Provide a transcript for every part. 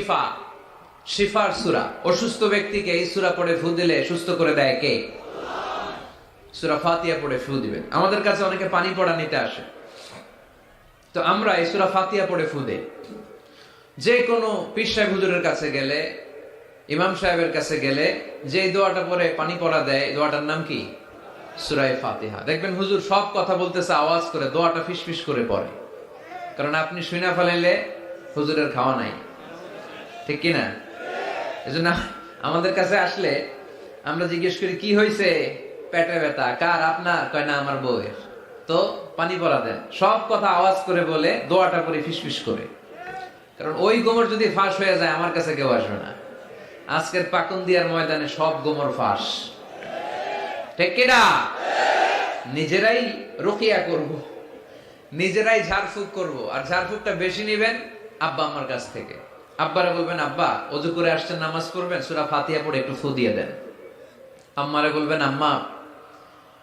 শিফা, cipher সুরা। অসুস্থ ব্যক্তিকে এই সুরা পড়ে ফু দিলে সুস্থ করে দেয় কে? সুরা ফাতিয়া পড়ে ফু দিবেন। আমাদের কাছে অনেকে পানি পড়া নিতে আসে। তো আমরা এই সুরা ফাতিয়া পড়ে ফু দেই। যে কোনো পীর হুজুরের কাছে গেলে, ইমাম সাহেবের কাছে গেলে যে দোয়াটা পরে পানি পড়া দেয় দোয়াটার নাম কি? সুরাই ফাতিহা। দেখবেন হুজুর সব কথা বলতেছে, আওয়াজ করে, দোয়াটা ফিসফিস করে পড়ে। কারণ আপনি শুনা ফেলাইলে হুজুরের খাওয়া নাই। ঠিক কি না এজন্য আমাদের কাছে আসলে আমরা জিজ্ঞেস করি, কি হয়েছে পেটে ব্যথা? কার? আপনার? কয়, না, আমার বউয়ের। তো পানি পড়া দেন। সব কথা আওয়াজ করে বলে দোয়াটা করে ফিসফিস করে। কারণ ওই গোমর যদি ফাঁস হয়ে যায়, আমার কাছে কেউ আসবে না। আজকের পাকুন দিয়ার ময়দানে সব গোমর ফাঁস। ঠিক কিনা? নিজেরাই রকিয়া করব। নিজেরাই ঝাড়ফুঁক করব। আর ঝাড়ফুঁকটা বেশি নেবেন আব্বা আমার কাছ থেকে। আব্বারা বলবেন, আব্বা অজু করে আসছেন, নামাজ পড়বেন, সুরা ফাতিহা পড়ে একটু ফু দিয়ে দেন। আম্মারে বলবেন, আম্মা,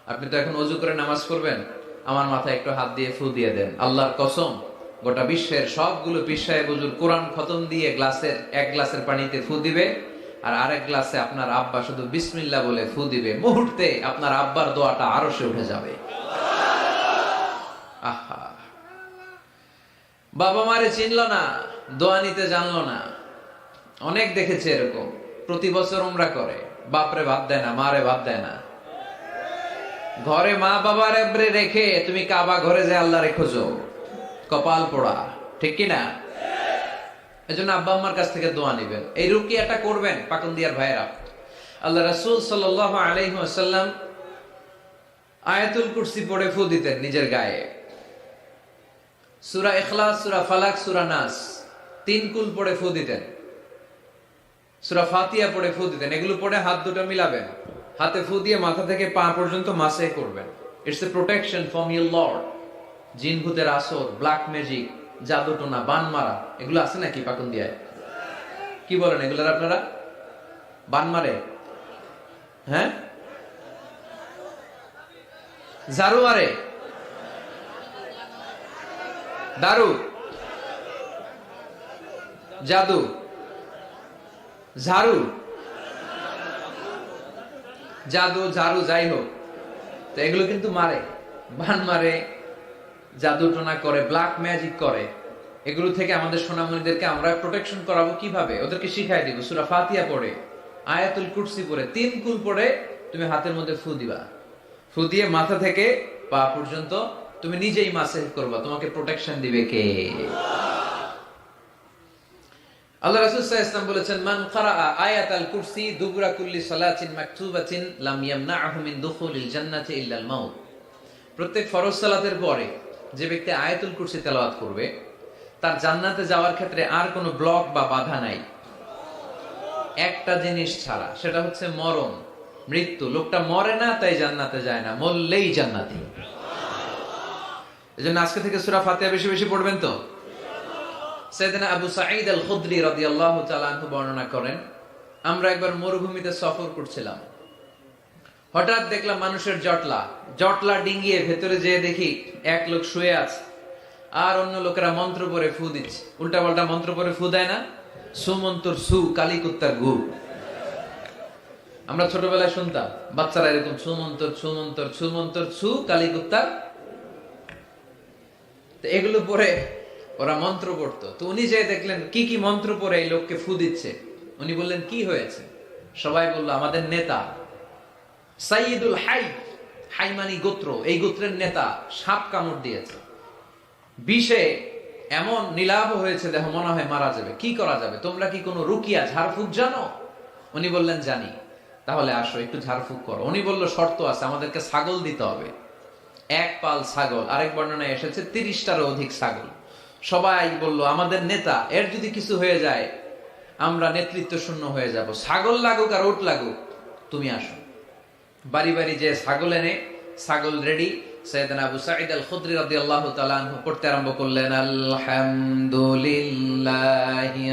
আপনি তো এখন অজু করে নামাজ পড়বেন, আমার মাথায় একটু হাত দিয়ে ফু দিয়ে দেন। আল্লাহর কসম, গোটা বিশ্বের সবগুলো পিসায় বুজুর কোরআন খতম দিয়ে গ্লাসের, এক গ্লাসের পানিতে ফু দিবে, আর আরেক গ্লাসে আপনার আব্বা শুধু বিসমিল্লা বলে ফু দিবে। মুহূর্তে আপনার আব্বার দোয়াটা আরও সে উঠে যাবে। আহা! বাবা মারে চিনল না। দোয়া নিতে জানলো না। অনেক দেখেছে এরকম। প্রতি বছর উমরা করে। বাপরে ভাত দেয় না, মারে ভাত দেয় না। ঘরে মা বাবার এবারে রেখে তুমি কাবা ঘরে যে আল্লাহ রেখোছো কপাল পোড়া, ঠিক কি না? এজন্য আব্বা আম্মার কাছ থেকে দোয়া নিবেন। এই রুকিয়াটা করবেন পাকন দিয়ার ভাইরা আল্লাহ রাসূল সাল্লাল্লাহু আলাইহি ওয়াসাল্লাম আয়াতুল কুরসি পড়ে ফু দিতেন নিজের গায়ে। সুরা ইখলাস, সুরা ফালাক, সুরা নাস। তিন কুল পড়ে ফু দিতেন। সূরা ফাতিহা পড়ে ফু দিতেন। এগুলো পড়ে হাত দুটো মিলাবেন। হাতে ফু দিয়ে মাথা থেকে পা পর্যন্ত মাসে করবেন। It's a protection from your lord জিন ভূতের আসর ব্ল্যাক ম্যাজিক জাদুটোনা বান মারা, এগুলো আছে নাকি পাকুন দিয়ায় কি বলেন এগুলোর আপনারা? বান মারে। হ্যাঁ? ঝাড়ু মারে। দারু। জাদু। ঝাড়ু। জাদু, ঝাড়ু, যাই হোক। তো এগুলো কিন্তু মারে। বান মারে জাদু টোনা করে ব্ল্যাক ম্যাজিক করে। এগুলো থেকে আমাদের সোনামণিদেরকে আমরা প্রোটেকশন করাবো কীভাবে? ওদেরকে শিখাই দিব। সুরা ফাতিয়া পড়ে, আয়াতুল কুরসি পড়ে, তিন কুল পড়ে তুমি হাতের মধ্যে ফু দিবা। ফু দিয়ে মাথা থেকে পা পর্যন্ত তুমি নিজেই মাসে করবা। তোমাকে প্রোটেকশন দিবে কে? আল্লাহ আলাইহি ওয়াসাল্লাম বলেছেন, মান ক্বারাআ আয়াতাল কুরসি কুল্লি সালাতিন মাকতুবাতিন লাম ইয়ামনাহু মিন দুখুলিল জান্নাতি ইল্লাল মাউত। প্রত্যেক ফরজ সালাতের পরে যে ব্যক্তি আয়াতুল কুরসি তেলাওয়াত করবে, তার জান্নাতে যাওয়ার ক্ষেত্রে আর কোনো ব্লক বা বাধা নাই। একটা জিনিস ছাড়া, সেটা হচ্ছে মরণ। মৃত্যু, লোকটা মরে না, তাই জান্নাতে যায় না, মরলেই জান্নাতি। এজন্য আজকে থেকে সুরা ফাতিহা বেশি বেশি পড়বেন তো? সৈয়দনা আবু সাঈদ আল রাদিয়াল্লাহু বর্ণনা করেন, আমরা একবার মরুভূমিতে সফর করছিলাম। হঠাৎ দেখলাম মানুষের জটলা। জটলা ডিঙ্গিয়ে ভেতরে দেখি এক লোক শুয়ে আছে আর অন্য লোকেরা মন্ত্র পরে ফু দিচ্ছে। উল্টা পাল্টা মন্ত্র পরে ফু দেয় না। সুমন্তর সু কালিকুত্তার গু। আমরা ছোটবেলায় শুনতাম, বাচ্চারা এরকম সুমন্তর সুমন্তর সুমন্তর সু কালিকুত্তার এগুলো পরে ওরা মন্ত্র পড়তো। তো উনি যে দেখলেন, কি কি মন্ত্র পরে এই লোককে ফু দিচ্ছে? উনি বললেন, কি হয়েছে? সবাই বলল, আমাদের নেতা। সাইদুল হাই। হাইমানি গোত্র। এই গোত্রের নেতা সাপ কামড় দিয়েছে। বিষে এমন নীলাভ হয়েছে, দেহ মনে হয় মারা যাবে। কি করা যাবে? তোমরা কি কোনো রুকিয়া ঝাড়ফুঁক জানো? উনি বললেন, জানি। তাহলে আসো, একটু ঝাড়ফুঁক করো। উনি বলল, শর্ত আছে, আমাদেরকে ছাগল দিতে হবে। এক পাল ছাগল, আরেক বর্ণনায় এসেছে, তিরিশটারও অধিক ছাগল। সবাই বলল, আমাদের নেতা, এর যদি কিছু হয়ে যায়, আমরা নেতৃত্ব শূন্য হয়ে যাব। ছাগল লাগুক আর ওট লাগুক, তুমি আসো। বাড়ি বাড়ি যে ছাগল এনে, ছাগল রেডি সৈয়দনা আবু আল পড়তে আরম্ভ করলেন, আলহামদুলিল্লাহি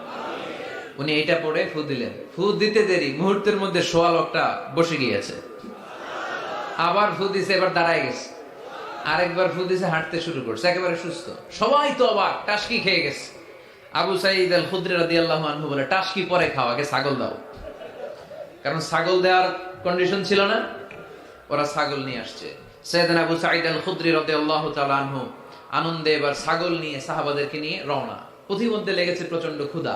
উনি এটা পড়ে ফু দিলেন। ফু দিতে দেরি, মুহূর্তের মধ্যে সোয়া লোকটা বসে গিয়েছে। আবার ফু দিছে, এবার দাঁড়ায় গেছে। আরেকবার ফু দিছে, হাঁটতে শুরু করছে, একেবারে সুস্থ। সবাই তো অবাক, টাসকি খেয়ে গেছে। আবু সাইদ আল খুদ্রি রাদিয়াল্লাহু আনহু বলে, টাসকি পরে খাও, আগে ছাগল দাও। কারণ ছাগল দেওয়ার কন্ডিশন ছিল না, ওরা ছাগল নিয়ে আসছে। সৈয়দান আবু সাইদ আল খুদ্রি রাদিয়াল্লাহু তাআলা আনহু আনন্দে এবার ছাগল নিয়ে, সাহাবাদেরকে নিয়ে রওনা। পথিমধ্যে লেগেছে প্রচণ্ড ক্ষুধা।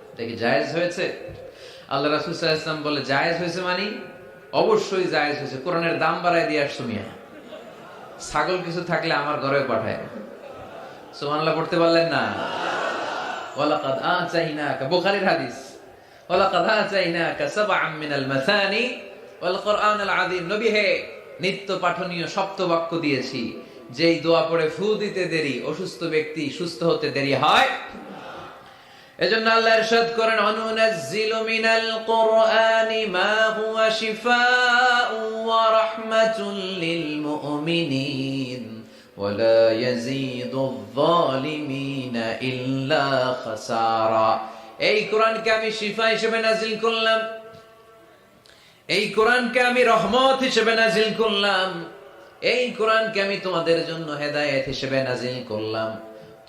দেখি জায়েজ হয়েছে? আল্লাহ রাসুল বলে, জায়েজ হয়েছে মানে? অবশ্যই জায়েজ হয়েছে। কোরআনের দাম বাড়ায় দিয়ে আসছো মিয়া। ছাগল কিছু থাকলে আমার ঘরে পাঠায় সুবহানাল্লাহ, পড়তে পারলেন না? বুখারীর হাদিস। সাবআম মিনাল মাসানি ওয়াল আযীম। নবী হে, নিত্য পাঠনীয় সপ্ত বাক্য দিয়েছি। যেই দোয়া পড়ে ফু দিতে দেরি, অসুস্থ ব্যক্তি সুস্থ হতে দেরি হয় এজন্য আল্লাহ ইরশাদ করেন অনুনাজ্জিলু মিনাল কোরআনি মা হুয়া শিফাউ ওয়া রাহমাতুল লিল মুমিনিন ولا يزيد الظالمين إلا خسارا এই কোরআনকে আমি শিফা হিসেবে নাজিল করলাম এই কোরআনকে আমি রহমত হিসেবে নাজিল করলাম এই কোরআনকে আমি তোমাদের জন্য হেদায়েত হিসেবে নাজিল করলাম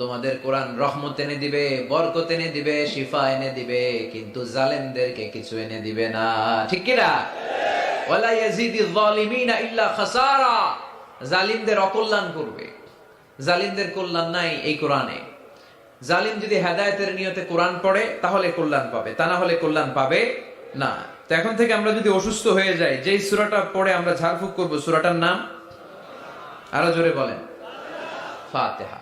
তোমাদের কোরআন রহমত এনে দিবে, বরকত এনে দিবে, শিফা এনে দিবে, কিন্তু জালেমদেরকে কিছু এনে দিবে না। ঠিক কিনা? ওয়ালা ইয়াজিদি যালিমিনা ইল্লা খাসারা। জালিমদের অকল্যাণ করবে। জালিমদের কল্যাণ নাই এই কোরআনে। জালিম যদি হেদায়েতের নিয়তে কোরআন পড়ে, তাহলে কল্যাণ পাবে। তা না হলে কল্যাণ পাবে না। তো এখন থেকে আমরা যদি অসুস্থ হয়ে যাই, যেই সূরাটা পড়ে আমরা ঝাড়ফুঁক করব, সূরাটার নাম? আরও জোরে বলেন। ফাতিহা।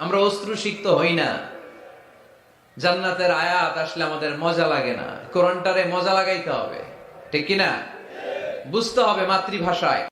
আমরা অস্ত্র সিক্ত হই না। জান্নাতের আয়াত আসলে আমাদের মজা লাগে না। কোরআনটারে মজা লাগাইতে হবে। ঠিক কিনা? বুঝতে হবে মাতৃভাষায়।